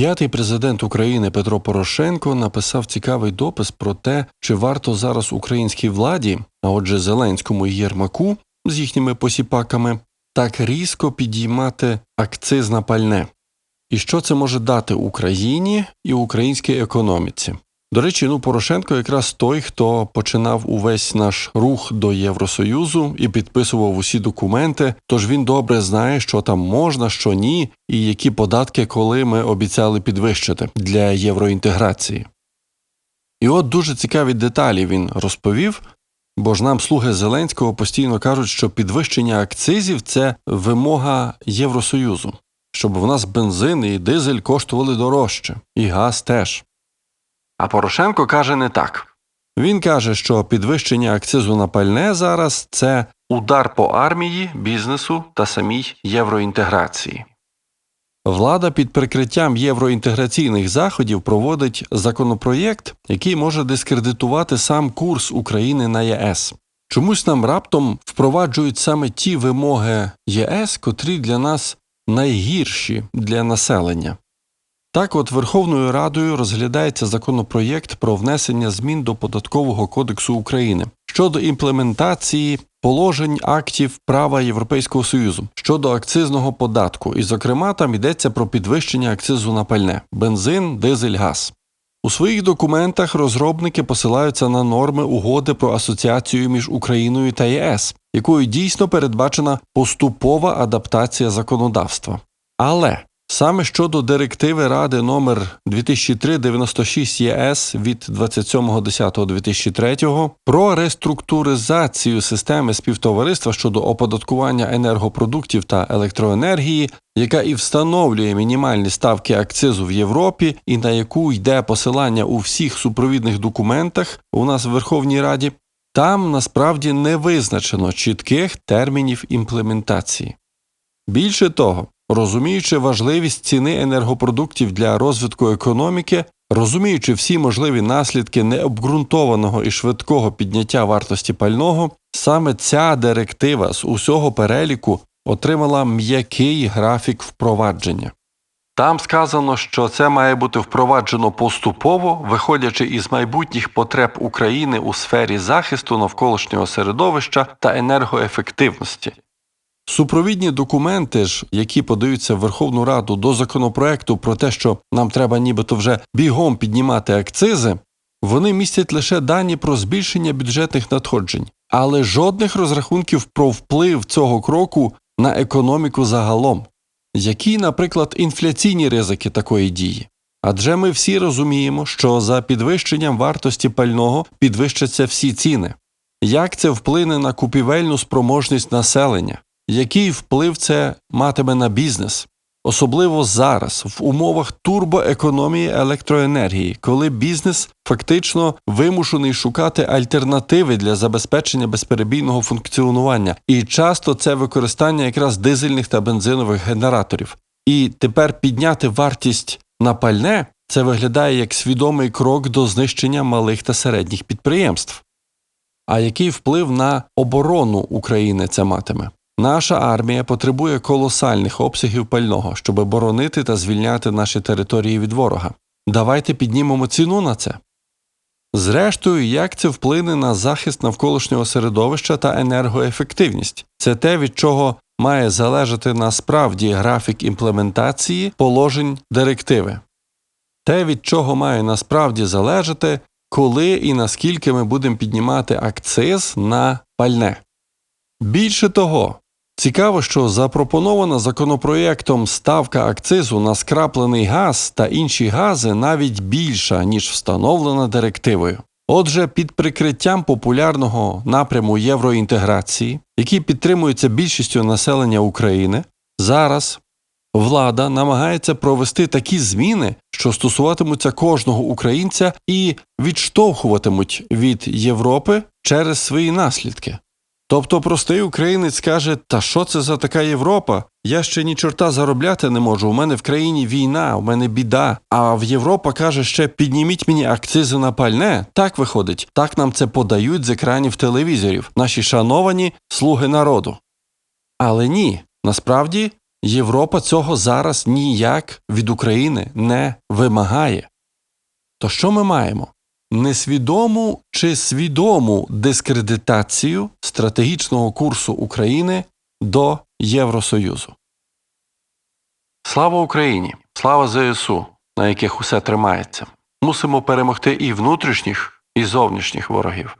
П'ятий президент України Петро Порошенко написав цікавий допис про те, чи варто зараз українській владі, а отже Зеленському і Єрмаку з їхніми посіпаками, так різко підіймати акциз на пальне. І що це може дати Україні і українській економіці? До речі, ну Порошенко якраз той, хто починав увесь наш рух до Євросоюзу і підписував усі документи. Тож він добре знає, що там можна, що ні, і які податки, коли ми обіцяли підвищити для євроінтеграції. І от дуже цікаві деталі він розповів. Бо ж нам слуги Зеленського постійно кажуть, що підвищення акцизів це вимога Євросоюзу, щоб в нас бензин і дизель коштували дорожче, і газ теж. А Порошенко каже не так. Він каже, що підвищення акцизу на пальне зараз це удар по армії, бізнесу та самій євроінтеграції. Влада під прикриттям євроінтеграційних заходів проводить законопроєкт, який може дискредитувати сам курс України на ЄС. Чомусь нам раптом впроваджують саме ті вимоги ЄС, котрі для нас найгірші для населення. Так, от Верховною Радою розглядається законопроєкт про внесення змін до Податкового кодексу України щодо імплементації положень актів права Європейського Союзу щодо акцизного податку, і, зокрема, там йдеться про підвищення акцизу на пальне бензин, дизель, газ. У своїх документах розробники посилаються на норми угоди про асоціацію між Україною та ЄС, якою дійсно передбачена поступова адаптація законодавства. Але Саме щодо директиви Ради номер 2003-96 ЄС від 27.10.2003 про реструктуризацію системи співтовариства щодо оподаткування енергопродуктів та електроенергії, яка і встановлює мінімальні ставки акцизу в Європі, і на яку йде посилання у всіх супровідних документах у нас в Верховній Раді, там насправді не визначено чітких термінів імплементації. Більше того, розуміючи важливість ціни енергопродуктів для розвитку економіки, розуміючи всі можливі наслідки необґрунтованого і швидкого підняття вартості пального, саме ця директива з усього переліку отримала м'який графік впровадження. Там сказано, що це має бути впроваджено поступово, виходячи із майбутніх потреб України у сфері захисту навколишнього середовища та енергоефективності. Супровідні документи ж, які подаються в Верховну Раду до законопроекту про те, що нам треба нібито вже бігом піднімати акцизи, вони містять лише дані про збільшення бюджетних надходжень, але жодних розрахунків про вплив цього кроку на економіку загалом. Які, наприклад, інфляційні ризики такої дії? Адже ми всі розуміємо, що за підвищенням вартості пального підвищаться всі ціни. Як це вплине на купівельну спроможність населення? Який вплив це матиме на бізнес, особливо зараз, в умовах турбоекономії електроенергії, коли бізнес фактично вимушений шукати альтернативи для забезпечення безперебійного функціонування, і часто це використання якраз дизельних та бензинових генераторів. І тепер підняти вартість на пальне це виглядає як свідомий крок до знищення малих та середніх підприємств. А який вплив на оборону України це матиме? Наша армія потребує колосальних обсягів пального, щоб боронити та звільняти наші території від ворога. Давайте піднімемо ціну на це. Зрештою, як це вплине на захист навколишнього середовища та енергоефективність це те, від чого має залежати насправді графік імплементації положень директиви, те, від чого має насправді залежати, коли і наскільки ми будемо піднімати акциз на пальне. Більше того, Цікаво, що запропонована законопроєктом ставка акцизу на скраплений газ та інші гази навіть більша, ніж встановлена директивою. Отже, під прикриттям популярного напряму євроінтеграції, який підтримується більшістю населення України, зараз влада намагається провести такі зміни, що стосуватимуться кожного українця і відштовхуватимуть від Європи через свої наслідки. Тобто простий українець каже, та що це за така Європа? Я ще ні чорта заробляти не можу. У мене в країні війна, у мене біда. А в Європа каже, ще підніміть мені акцизи на пальне. Так виходить, так нам це подають з екранів телевізорів, наші шановані слуги народу. Але ні, насправді Європа цього зараз ніяк від України не вимагає. То що ми маємо? Несвідому чи свідому дискредитацію стратегічного курсу України до Євросоюзу. Слава Україні! Слава ЗСУ, на яких усе тримається. Мусимо перемогти і внутрішніх, і зовнішніх ворогів.